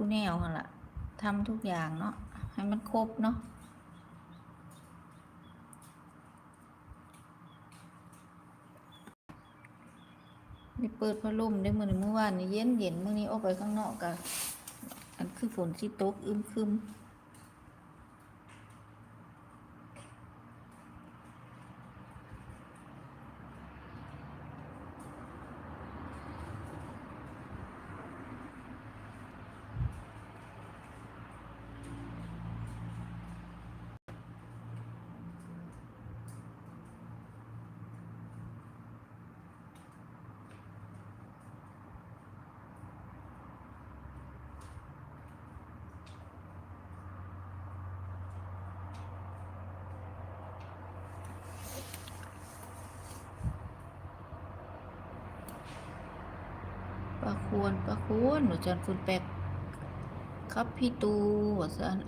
คู่แนวหั่นล่ะทำทุกอย่างเนาะให้มันครบเนาะได้เปิดพัดลมได้มื้อนเมื่อวานนี่เย็นเย็นเมื่อนี้ออกไปข้างนอกกันอันคือฝนที่ตกอึมครึม ประควรประควรหนูจันคุณแปกครับพี่ตูวสัน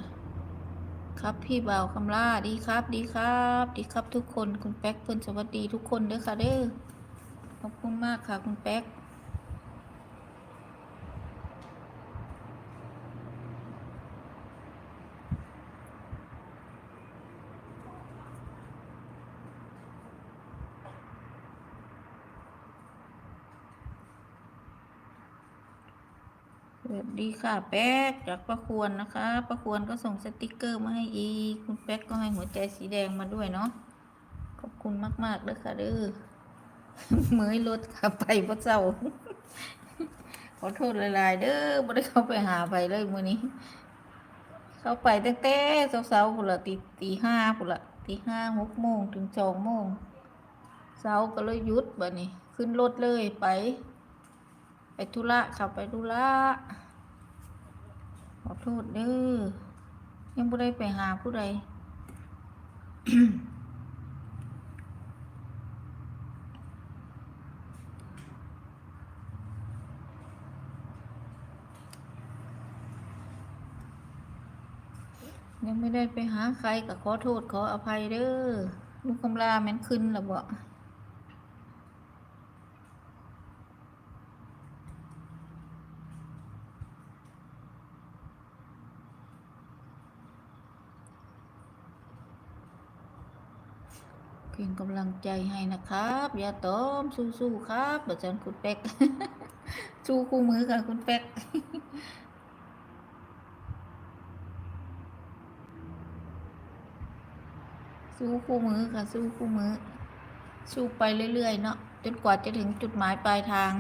ครับพี่เบาคำล่าดีครับ ดีครับ ดีครับทุกคนคุณแป๊กเพิ่นสวัสดีทุกคนเด้อค่ะเด้อขอบคุณมากค่ะคุณแป๊ก สวัสดีค่ะ แป๊กจากประควรนะคะประควรก็ส่งสติกเกอร์มาให้อีคุณแป๊กก็ให้หัวใจสีแดงมาด้วยเนาะขอบคุณมากๆเด้อค่ะเด้อเมื่อยรถขับไปพระเจ้าขอโทษหลายๆเด้อไม่ได้เข้าไปหาไปเลยมื้อนี้ เข้าไปตั้งแต่เช้าๆพุ่นละตีตีห้าพุ่นละตีห้าหกโมงถึงสองโมงเช้าก็เลยหยุดบัดนี้ ขึ้นรถเลยไป ไปธุระขับไปธุระ อโทษเด้อยังไม่ได้ไปหาผู้ใดยังไม่ได้ไปหาใครก็ขอโทษขออภัยเด้อลูกกำลาแม่นขึ้นแล้วบ่ เป็นกำลังใจให้นะครับอย่าตอมสู้ๆครับอาจารย์คุณเป็กสู้คู่มือค่ะคุณเป็กสู้คู่มือค่ะสู้คู่มือ สู้ไปเรื่อยๆเนาะจนกว่าจะถึงจุดหมายปลายทาง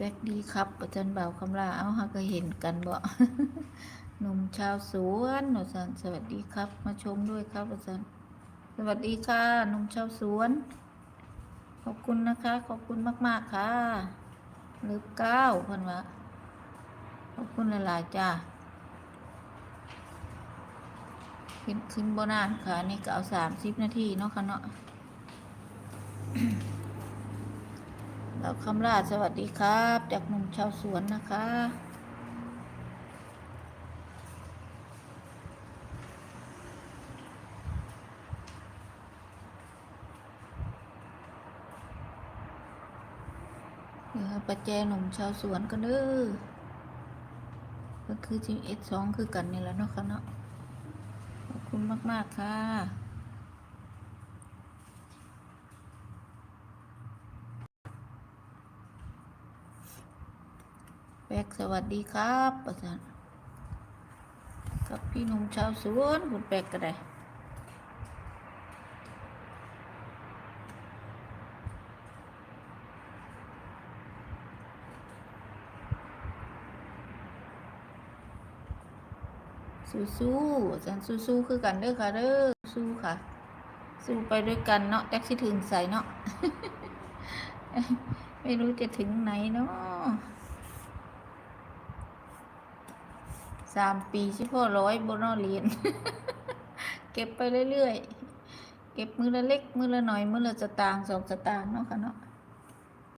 แบกดีครับอาจารย์บ่าวคำลาเอาฮะก็เห็นกันบ่หนุ่มชาวสวนอาจารย์สวัสดีครับ มาชมด้วยครับอาจารย์สวัสดีค่ะหนุ่มชาวสวน ขอบคุณนะคะ ขอบคุณมากๆค่ะลืบเก้าพันวะขอบคุณหลายๆจ้าขึ้นขึ้นบนานค่ะนี่ก็เอาสามสิบนาทีเนาะค่ะเนาะ เราคำราชสวัสดีครับ จากหนุ่มชาวสวนนะคะ เดี๋ยวปัจแจหนุ่มชาวสวนกันเด้อก็คือจีเอสสองคือกันนี่แหละเนาะค่ะเนาะขอบคุณมาก ๆ ค่ะ แบกสวัสดีครับประสานกับพี่หนุ่มชาวสวนคุณแบกก็ได้สู้ๆอาจารย์สู้ๆคือกันเด้อค่ะเด้อสู้ค่ะ สู้ไปด้วยกันเนาะแท็กซี่ถึงใส่เนาะไม่รู้จะถึงไหนเนาะ สามปีชิพ่อร้อยบนนอเรียน เก็บไปเรื่อยๆ เก็บมือละเล็ก มือละหน่อย มือละสตางค์สองสตางค์เนาะค่ะเนาะ